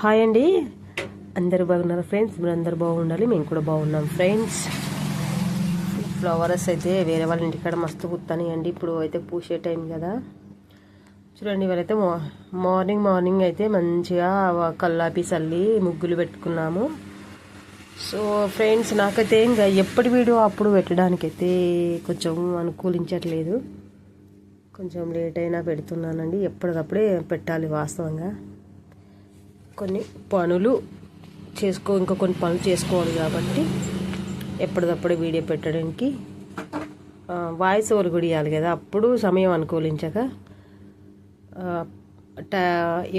Hi అండి. అందరు బాగున్నారు ఫ్రెండ్స్? మీరు అందరు బాగుండాలి. మేము కూడా బాగున్నాం ఫ్రెండ్స్. ఫ్లవర్స్ అయితే వేరే వాళ్ళ ఇంటికాడ మస్తు అండి. ఇప్పుడు అయితే పూసే టైం కదా. చూడండి ఇవాళైతే మార్నింగ్ మార్నింగ్ అయితే మంచిగా కల్లాపి చల్లి ముగ్గులు పెట్టుకున్నాము. సో ఫ్రెండ్స్ నాకైతే ఇంకా ఎప్పటి వీడియో అప్పుడు పెట్టడానికైతే కొంచెం అనుకూలించట్లేదు. కొంచెం లేట్ అయినా పెడుతున్నానండి. ఎప్పటికప్పుడే పెట్టాలి వాస్తవంగా. కొన్ని పనులు చేసుకో ఇంకా కొన్ని పనులు చేసుకోవాలి కాబట్టి ఎప్పటికప్పుడు వీడియో పెట్టడానికి. వాయిస్ ఓవర్ కూడా ఇవ్వాలి కదా అప్పుడు సమయం అనుకూలించక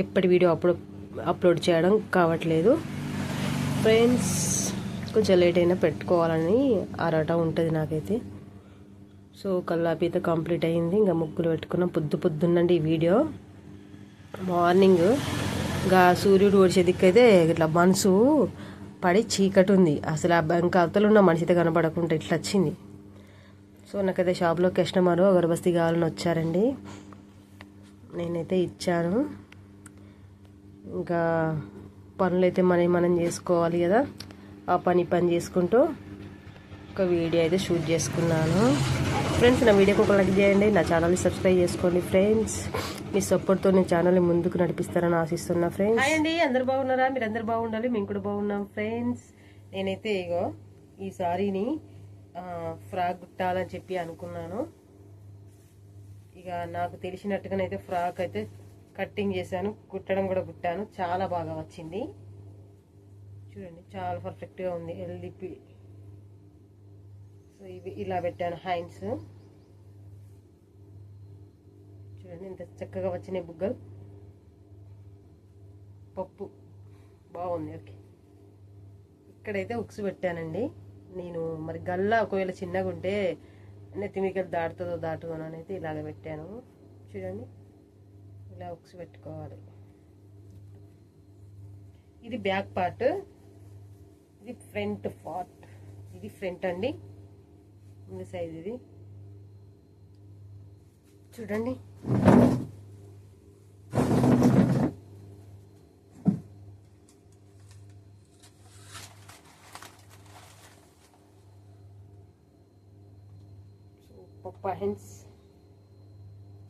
ఎప్పటి వీడియో అప్పుడు అప్లోడ్ చేయడం కావట్లేదు. ఫ్రెండ్స్ కొంచెం లేట్ అయినా పెట్టుకోవాలని ఆరాట ఉంటుంది నాకైతే. సో కల్లాపీత కంప్లీట్ అయింది ఇంకా ముగ్గులు పెట్టుకున్నాం. పొద్దు పొద్దున్నండి ఈ వీడియో. మార్నింగ్ ఇంకా సూర్యుడు ఓడిచే దిక్కైతే ఇట్లా మనసు పడి చీకటి ఉంది అసలు ఆ ఇంకా అవతలు ఉన్న మనిషి అయితే కనపడకుండా ఇట్లా వచ్చింది. సో నాకైతే షాప్లో కస్టమరు అగరబస్తీ కావాలని వచ్చారండి. నేనైతే ఇచ్చాను. ఇంకా పనులు అయితే మనం మనం చేసుకోవాలి కదా. ఆ పని పని చేసుకుంటూ ఒక వీడియో అయితే షూట్ చేసుకున్నాను. ఫ్రెండ్స్ నా వీడియోకి ఒక లైక్ చేయండి. నా ఛానల్ని సబ్స్క్రైబ్ చేసుకోండి ఫ్రెండ్స్. మీ సపోర్ట్తో నేను ఛానల్ని ముందుకు నడిపిస్తారని ఆశిస్తున్నా ఫ్రెండ్స్ హాయ్ అండి అందరు బాగున్నారా? మీరు అందరు బాగుండాలి మేము కూడా బాగున్నాం ఫ్రెండ్స్ నేనైతే ఇగో ఈ సారీని ఫ్రాక్ కుట్టాలని చెప్పి అనుకున్నాను. ఇక నాకు తెలిసినట్టుగానైతే ఫ్రాక్ అయితే కట్టింగ్ చేశాను కుట్టడం కూడా కుట్టాను. చాలా బాగా వచ్చింది. చూడండి చాలా పర్ఫెక్ట్గా ఉంది ఎల్దిపి సో ఇవి ఇలా పెట్టాను హైన్స్ చూడండి ఇంత చక్కగా వచ్చినాయి బుగ్గలు. పప్పు. బాగుంది ఓకే. ఇక్కడైతే ఉక్స్ పెట్టానండి. నేను మరి గల్లా ఒకవేళ చిన్నగా ఉంటే నెత్తిమికలు దాటుతుందో దాటుదో అనేది ఇలాగ పెట్టాను. చూడండి. ఇలా ఉక్స్ పెట్టుకోవాలి. ఇది బ్యాక్ పార్ట్. ఇది ఫ్రంట్ పార్ట్. ఇది ఫ్రంట్ అండి. ముందు సైజ్ ఇది. చూడండి. పప్పా హెన్స్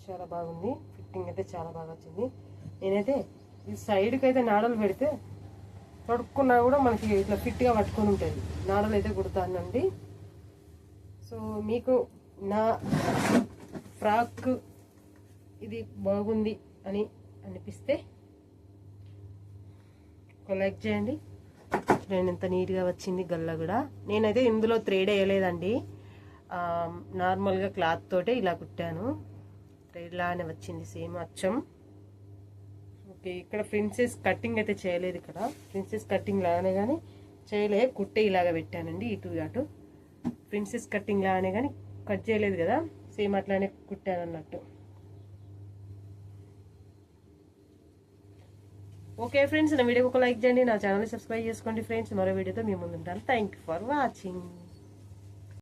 చాలా బాగుంది. ఫిట్టింగ్ అయితే చాలా బాగా వచ్చింది. నేనైతే ఈ సైడ్కి అయితే నాడలు పెడితే పడుకున్నా కూడా మనకి ఇట్లా ఫిట్గా పట్టుకొని ఉంటుంది నాడలు అయితే కుడతానండి. సో మీకు నా ఫ్రాక్ ఇది బాగుంది అని అనిపిస్తే ఒక లైక్ చేయండి. నేను ఎంత నీట్గా వచ్చింది గల్ల కూడా. నేనైతే ఇందులో త్రేడ్ వేయలేదండి. నార్మల్గా క్లాత్ తోటే ఇలా కుట్టాను. త్రేడ్లానే వచ్చింది సేమ్ అచ్చం. ఓకే ఇక్కడ ప్రిన్సెస్ కటింగ్ అయితే చేయలేదు ఇక్కడ. ప్రిన్సెస్ కటింగ్ లాగానే కానీ చేయలే కుట్టే ఇలాగ పెట్టానండి ఇటు అటు ప్రిన్సెస్ కటింగ్ లాగానే కానీ కట్ చేయలేదు కదా. సేమ్ అట్లానే కుట్టాను అన్నట్టు ఓకే ఫ్రెండ్స్ నా వీడియోకి ఒక లైక్ చేయండి నా ఛానల్ని సబ్స్క్రైబ్ చేసుకోండి ఫ్రెండ్స్ మరో వీడియోతో మీ ముందు ఉంటాను థ్యాంక్ ఫర్ వాచింగ్